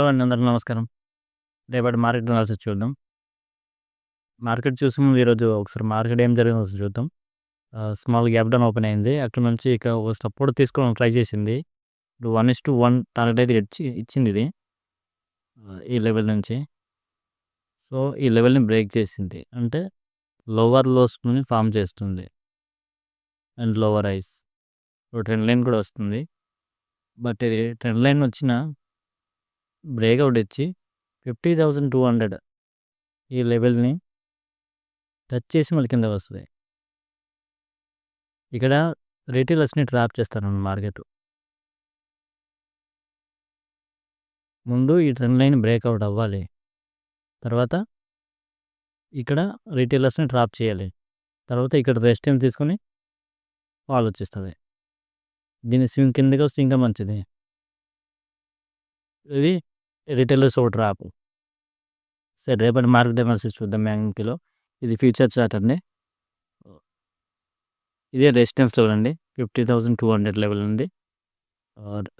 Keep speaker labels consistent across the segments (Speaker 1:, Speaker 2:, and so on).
Speaker 1: Hello అండి అందరికి నమస్కారం. రేపటి మార్కెట్ అనాలిసిస్ చూద్దాం. మార్కెట్ చూసే ముందు ఈరోజు ఒకసారి మార్కెట్ ఏం జరిగిందో ఒకసారి చూద్దాం. స్మాల్ గ్యాప్ డౌన్ ఓపెన్ అయింది. అక్కడ నుంచి ఇక ఒక సపోర్ట్ తీసుకోవడం ట్రై చేసింది. ఇప్పుడు one is to one target అయితే ఇచ్చి ఇచ్చింది ఇది. ఈ లెవెల్ నుంచి. సో ఈ లెవెల్ని బ్రేక్ చేసింది. అంటే లోవర్ లోస్ని ఫామ్ చేస్తుంది. అండ్ లోవర్ ఐస్ ఇప్పుడు ట్రెండ్ లైన్ కూడా వస్తుంది. బట్ ఇది ట్రెండ్ లైన్ వచ్చిన బ్రేక్అవుట్ ఇచ్చి ఫిఫ్టీ థౌజండ్ టూ హండ్రెడ్ ఈ లెవెల్ని టచ్ చేసి మళ్ళీ కింద వస్తుంది. ఇక్కడ రిటైలర్స్ని ట్రాప్ చేస్తాను మార్కెట్. ముందు ఈ ట్రెండ్ లైన్ బ్రేక్అవుట్ అవ్వాలి. తర్వాత ఇక్కడ రిటైలర్స్ని ట్రాప్ చేయాలి. తర్వాత ఇక్కడ రెస్ట్ టైం తీసుకొని ఫాల్ వచ్చేస్తుంది దీని స్వింగ్ కిందకి వస్తే ఇంకా మంచిది. ఇది రిటైలర్స్ ఒక ట్రాప్ సరే రేపటి మార్కెట్ అనాలిసిస్ చూద్దాం బ్యాంక్లో ఇది ఫ్యూచర్ చార్ట్ అండి. ఇదే రెసిడెన్స్ లెవెల్ అండి. Fifty thousand two hundred level ఉంది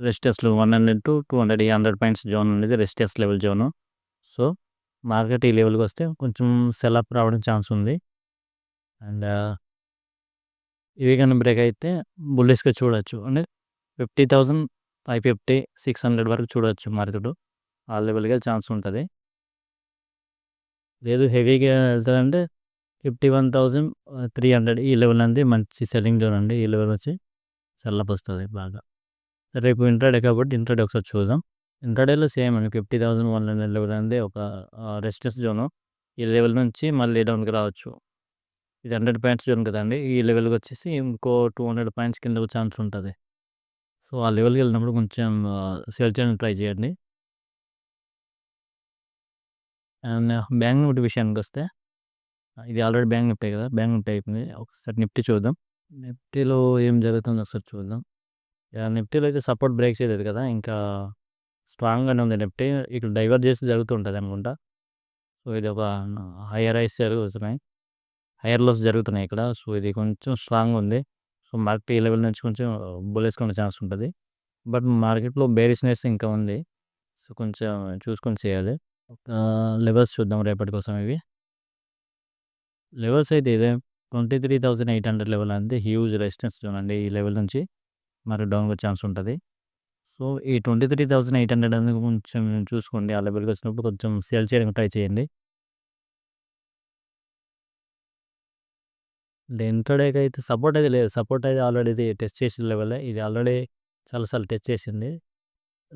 Speaker 1: రెసిడెన్స్లో one hundred to two hundred ఈ హండ్రెడ్ పాయింట్స్ జోన్ ఉండేది residence level zone. So market ఈ లెవెల్కి వస్తే కొంచెం సెల్ అప్ రావడం ఛాన్స్ ఉంది. అండ్ ఇవి కానీ బ్రేక్ అయితే బుల్లెస్గా చూడొచ్చు. అంటే fifty thousand five fifty six hundred వరకు చూడొచ్చు మార్కెట్. ఆ లెవెల్గా ఛాన్స్ ఉంటుంది. లేదు హెవీగా వెళ్తారంటే fifty one thousand three hundred ఈ లెవెల్ అనేది మంచి సెల్లింగ్ జోన్ అండి. ఈ లెవెల్ వచ్చి సెల్లప్ వస్తుంది బాగా. రేపు ఇంట్రాడే కాబట్టి ఇంట్రాడే ఒకసారి చూద్దాం. ఇంట్రాడేలో సేమ్ అండి. Fifty thousand one hundred level అనేది ఒక రెసిస్టెన్స్ జోను. ఈ లెవెల్ నుంచి మళ్ళీ డౌన్కి రావచ్చు. ఇది హండ్రెడ్ పాయింట్స్ జోన్ కదండి. ఈ లెవెల్కి వచ్చేసి ఇంకో టూ హండ్రెడ్ పాయింట్స్ కింద ఛాన్స్ ఉంటుంది. సో ఆ లెవెల్కి వెళ్ళినప్పుడు కొంచెం సేల్ చేయడానికి ట్రై చేయండి. అండ్ బ్యాంక్ నిఫ్టీ విషయానికి వస్తే ఇది ఆల్రెడీ బ్యాంక్ నిఫ్టీ కదా బ్యాంక్ నిఫ్టీ అయిపోయింది. ఒకసారి నిఫ్టీ చూద్దాం. నిఫ్టీలో ఏం జరుగుతుందో ఒకసారి చూద్దాం. నిఫ్టీలో అయితే సపోర్ట్ బ్రేక్ చేయలేదు కదా ఇంకా స్ట్రాంగ్గానే ఉంది నిఫ్టీ. ఇక్కడ డైవర్ట్ చేసి జరుగుతుంటుంది అనుకుంటా. సో ఇది ఒక హయ్యర్ ఐస్ జరుగుతున్నాయి. హయ్యర్ లోస్ జరుగుతున్నాయి ఇక్కడ. సో ఇది కొంచెం స్ట్రాంగ్ ఉంది. సో మార్కెట్ ఈ లెవెల్ నుంచి కొంచెం బులేసుకునే ఛాన్స్ ఉంటుంది. బట్ మార్కెట్లో బేరిస్నెస్ ఇంకా ఉంది. సో కొంచెం చూసుకొని చేయాలి. లెవెల్స్ చూద్దాం రేపటి కోసం ఇవి. లెవెల్స్ అయితే ఇదే twenty three thousand eight hundred level అంటే హ్యూజ్ రెసిస్టెన్స్ జోన్ అండి ఈ లెవెల్ నుంచి మరి డౌన్ ఛాన్స్ ఉంటుంది. సో ఈ twenty three thousand eight hundred అనేది కొంచెం చూసుకోండి ఆ లెవెల్కి వచ్చినప్పుడు కొంచెం సేల్ చేయడానికి ట్రై చేయండి. ఇంట్రాడేకి అయితే సపోర్ట్ అయితే లేదు సపోర్ట్ అయితే ఆల్రెడీ ఇది టెస్ట్ చేసిన లెవెల్ ఇది ఆల్రెడీ చాలాసార్లు టెస్ట్ చేసింది.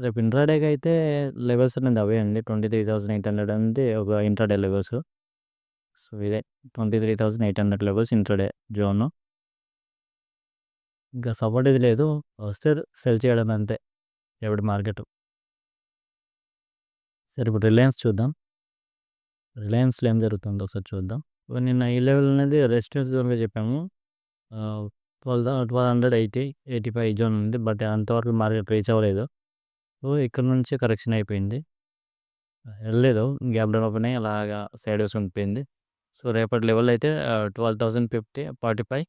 Speaker 1: రేపు ఇంట్రాడేకి అయితే లెవెల్స్ అనేది అవే అండి. Twenty three thousand eight hundred అనేది ఒక ఇంట్రాడే లెవెల్స్. సో ఇదే twenty three thousand eight hundred levels intraday zone. ఇంకా సపోర్ట్ ఇది లేదు. వస్తే సెల్ చేయడం అంతే. ఎవడి మార్కెట్. సరే ఇప్పుడు రిలయన్స్ చూద్దాం. రిలయన్స్లో ఏం జరుగుతుందో ఒకసారి చూద్దాం. నిన్న ఈ లెవెల్ అనేది రెసిస్టెన్స్ జోన్గా చెప్పాము. Twelve twelve hundred eighty eighty five zone ఉంది. బట్ అంతవరకు మార్కెట్ రీచ్ అవ్వలేదు. సో ఇక్కడ నుంచి కరెక్షన్ అయిపోయింది. వెళ్ళలేదు. గ్యాప్ డౌన్ ఓపెన్ అయ్యి అలాగా సైడ్ వేసి ఉండిపోయింది. సో రేపటి లెవెల్ అయితే twelve thousand fifty forty five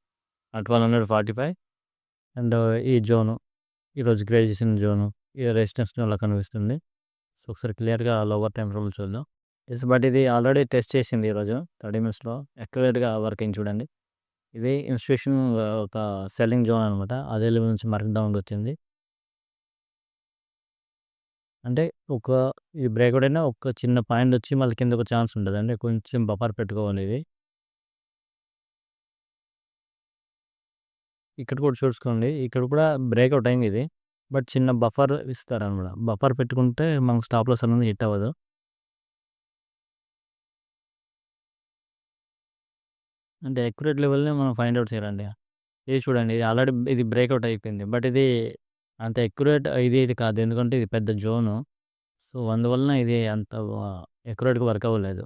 Speaker 1: twelve hundred forty five and ఈ జోను ఈరోజు గ్రాడ్యుయేషన్ జోను ఈ రెసిస్టెన్స్ అలా కనిపిస్తుంది. సో ఒకసారి క్లియర్గా లోవర్ టైం రూల్ చూద్దాం. ఎస్ బట్ ఇది ఆల్రెడీ టెస్ట్ చేసింది ఈరోజు థర్టీ మినిట్స్లో. అక్యురేట్గా వర్కింగ్ చూడండి. ఇది ఇన్స్టిట్యూషన్ ఒక సెల్లింగ్ జోన్ అనమాట అదే లెవెల్ నుంచి మార్క్ డౌన్ వచ్చింది. అంటే ఒక ఈ బ్రేక్అవుట్ అయినా ఒక చిన్న పాయింట్ వచ్చి మళ్ళీ కింద ఒక ఛాన్స్ ఉంటుంది అంటే కొంచెం బఫర్ పెట్టుకోవాలి ఇది. ఇక్కడ కూడా చూసుకోండి. ఇక్కడ కూడా బ్రేక్అవుట్ అయింది ఇది. బట్ చిన్న బఫర్ ఇస్తారనమాట. బఫర్ పెట్టుకుంటే మనం స్టాప్ లాస్ అనేది హిట్ అవ్వదు. అంటే అక్యురేట్ లెవెల్ని మనం ఫైండ్ అవుట్ చేయాలండి. ఇది చూడండి. ఇది ఆల్రెడీ ఇది బ్రేక్అవుట్ అయిపోయింది. బట్ ఇది అంత ఎక్యురేట్ ఇది ఇది కాదు. ఎందుకంటే ఇది పెద్ద జోను. సో అందువలన ఇది అంత ఎక్యురేట్గా వర్క్ అవ్వలేదు.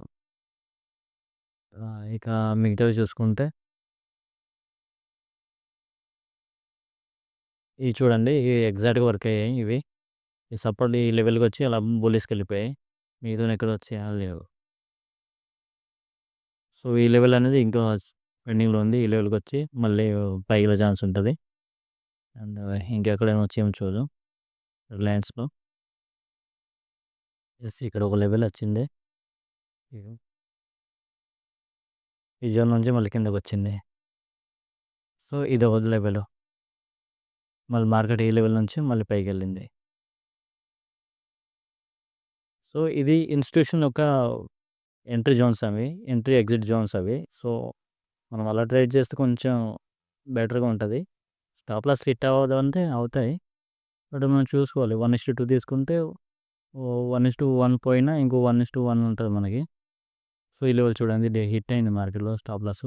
Speaker 1: ఆ, ఇక మిగతావి చూసుకుంటే ఇవి చూడండి. ఇవి ఎగ్జాక్ట్గా వర్క్ అయ్యాయి ఇవి. ఈ సపోర్ట్ ఈ లెవెల్కి వచ్చి అలా బుల్లిస్కి వెళ్ళిపోయాయి మిగతా ఎక్కడ వచ్చి లేవు. సో ఈ లెవెల్ అనేది ఇంకా పెండింగ్లో ఉంది. ఈ లెవెల్కి వచ్చి మళ్ళీ పైకి ఛాన్స్ ఉంటుంది. అండ్ ఇంకెక్కడైనా వచ్చి ఏమి చూద్దాం. రిలయన్స్లో. ఎస్ ఇక్కడ ఒక లెవెల్ వచ్చింది. ఈ జోన్ నుంచి మళ్ళీ కిందకి వచ్చింది. సో ఇది ఒక లెవెల్. మళ్ళీ మార్కెట్ ఈ లెవెల్ నుంచి మళ్ళీ పైకి వెళ్ళింది. సో ఇది ఇన్స్టిట్యూషన్ యొక్క ఎంట్రీ జోన్స్ అవి ఎంట్రీ ఎగ్జిట్ జోన్స్ అవి. సో మనం అలా ట్రేడ్ చేస్తే కొంచెం బెటర్గా ఉంటుంది. స్టాప్ లాస్ హిట్ అవ్వదు అంటే అవుతాయి. బట్ మనం చూసుకోవాలి. వన్ ఇస్ టూ తీసుకుంటే వన్ ఇస్ టూ వన్ పోయినా ఇంకో వన్ ఇస్ టూ వన్ ఉంటుంది మనకి. సో ఈ లెవెల్ చూడండి. హిట్ అయింది మార్కెట్లో స్టాప్ లాస్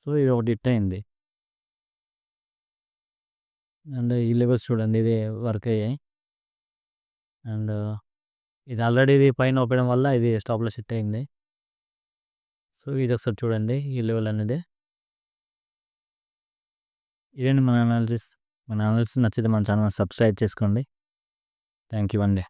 Speaker 1: సో ఇది ఒకటి హిట్ అయింది. అండ్ ఈ లెవెల్స్ చూడండి. ఇది వర్క్ అయ్యాయి. అండ్ ఇది ఆల్రెడీ ఇది పైన ఒప్పడం వల్ల ఇది స్టాప్ లాస్ హిట్ అయింది. సో ఇది ఒకసారి చూడండి. ఈ లెవెల్ అనేది ఇదండి మన అనాలిసిస్? మన అనాలిసిస్ నచ్చితే మన ఛానల్ సబ్స్క్రైబ్ చేసుకోండి. థ్యాంక్ యూ అండి.